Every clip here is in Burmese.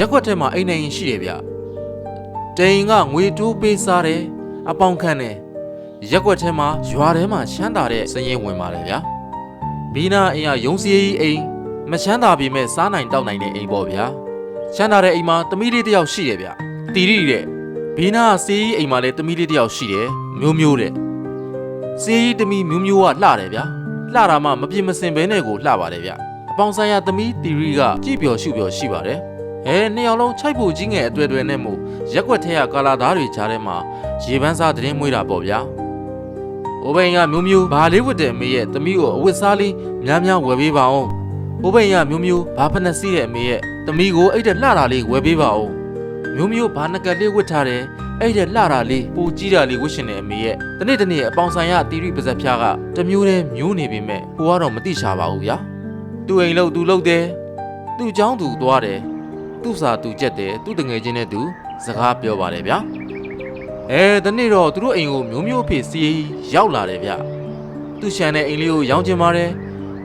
ရက်ွက်ထဲမှာအိမ်နေရင်ရှိတယ်ဗျတိန်ကငွေတိုးပေးစားတယ်အပေါင်ခံတယ်ရက်ွက်ထဲမှာရွာထဲမှာရှမ်းတာတဲ့စရင်ဝင်ပါတယ်ဗျာဘီနာအိမ်ကရုံးစည်းကြီးအိမ်မရှမ်းတာပေမဲ့စားနိုင်တောက်နိုင်တဲ့အိမ်ပေါ့ဗျာရှမ်းတာတဲ့အိမ်မှာတမီးလေးတစ်ယောက်ရှိတယ်ဗျတီရီတဲ့ဘီနာစေးကြီးအိမ်မှာလည်းတမီးလေးတစ်ယောက်ရှိတယ်မျိုးမျိုးတဲ့စေးကြီးတမီးမျိုးမျိုးကလှတယ်ဗျာလှတာမှမပြင်းမစင်ဘဲနဲ့ကိုလှပါတယ်ဗျအပေါင်ဆိုင်ရာတမီးတီရီကကြည့်ပျော်ရှုပျော်ရှိပါတယ် အဲနှစ်ယောက်လုံးချိုက်ဖို့ကြီးငယ်အတွေ့အတွေ့နဲ့မို့ရက်ွက်ထဲကကာလာသားတွေကြားထဲမှာရေပန်းစားသတင်းမွေးတာပေါ့ဗျာ။အိုဘိန်ကမျိုးမျိုးဘာလေးဝတ်တဲ့အမေရဲ့သမီးကိုအဝတ်စားလေးများများဝယ်ပေးပါအောင်။အိုဘိန်ကမျိုးမျိုးဘာဖက်နှက်စီးတဲ့အမေရဲ့သမီးကိုအဲ့တဲ့လှတာလေးဝယ်ပေးပါအောင်။မျိုးမျိုးဘာနကလေးဝတ်ထားတယ်အဲ့တဲ့လှတာလေးပူကြီးတာလေးဝတ်ရှင်တဲ့အမေရဲ့တနေ့တနေ့အပေါင်ဆိုင်ရတီရီပါဇက်ဖျားကတစ်မျိုးတည်းမျိုးနေပေမဲ့ကိုကတော့မသိချပါဘူးဗျာ။သူ့အိမ်လို့သူလို့တယ်သူ့เจ้าသူသွားတယ် သူ့စာသူကြက်တယ်သူ့တငယ်ချင်းနဲ့သူစကားပြောပါတယ်ဗျာအဲဒီနေ့တော့သူတို့အိမ်ကိုမျိုးမျိုးအဖြစ်စီးရောက်လာတယ်ဗျသူ့ရှန်တဲ့အိမ်လေးကိုရောင်းချင်ပါတယ်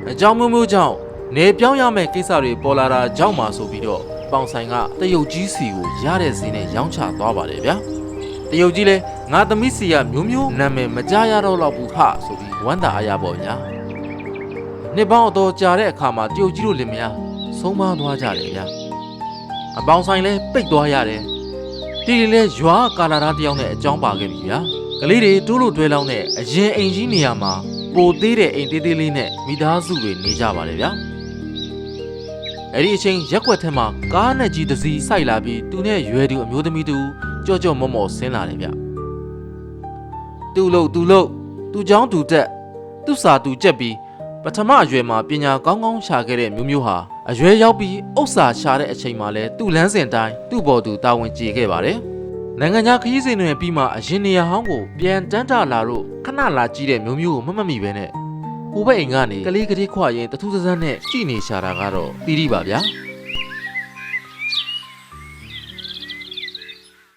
အကြောင်းမျိုးမျိုးကြောင့်နေပြောင်းရမယ့်ကိစ္စတွေပေါ်လာတာကြောင့်ပါဆိုပြီးတော့ပေါင်ဆိုင်ကတရုတ်ကြီးစီကိုရတဲ့ဈေးနဲ့ရောင်းချသွားပါတယ်ဗျာတရုတ်ကြီးလဲငါသမီးစီကမျိုးမျိုးနာမည်မကြားရတော့တော့ဘူးဟာဆိုပြီးဝမ်းသာအားရပေါ့ဗျာနှစ်ပေါင်းအတော်ကြာတဲ့အခါမှာတရုတ်ကြီးတို့လင်မယားဆုံးမသွားကြတယ်ဗျာ အပေါင်းဆိုင်လဲပိတ်သွားရတယ်တီလီလဲရွာကာလာသားတယောက်နဲ့အကြောင်းပါခဲ့ပြီဗျာကလေးတွေတိုးလို့တွဲလောင်းတဲ့အရင်အိမ်ကြီးနေရာမှာပိုသေးတဲ့အိမ်သေးသေးလေးနဲ့မိသားစုတွေနေကြပါလေဗျာအဲ့ဒီအချိန်ရက်ွက်ထက်မှာကားနဲ့ကြီးတစ်စီးစိုက်လာပြီးသူနဲ့ရွယ်သူအမျိုးသမီးတူကြော့ကြော့မော့မော့ဆင်းလာတယ်ဗျသူ့လို့သူ့လို့သူ့ချောင်းသူ့တက်သူ့စာသူ့ကြက်ပြီး ပထမအရွယ်မှာပညာကောင်းကောင်းရှာခဲ့တဲ့မျိုးမျိုးဟာအရွယ်ရောက်ပြီးဥစ္စာရှာတဲ့အချိန်မှာလဲသူ့လန်းစဉ်တိုင်းသူ့ဘော်သူတာဝန်ကျေခဲ့ပါတယ်။နိုင်ငံခြားခရီးစဉ်တွေပြီးမှအရင်နေရာဟောင်းကိုပြန်တန်းတာလာတော့ခဏလာကြည့်တဲ့မျိုးမျိုးကိုမမတ်မိပဲနဲ့ဟိုဘက်အိမ်ကနေကလေးကလေးခွာရင်တထူးဆန်းဆန်းနဲ့ကြည်နေရှာတာကတော့တီးရီပါဗျာ။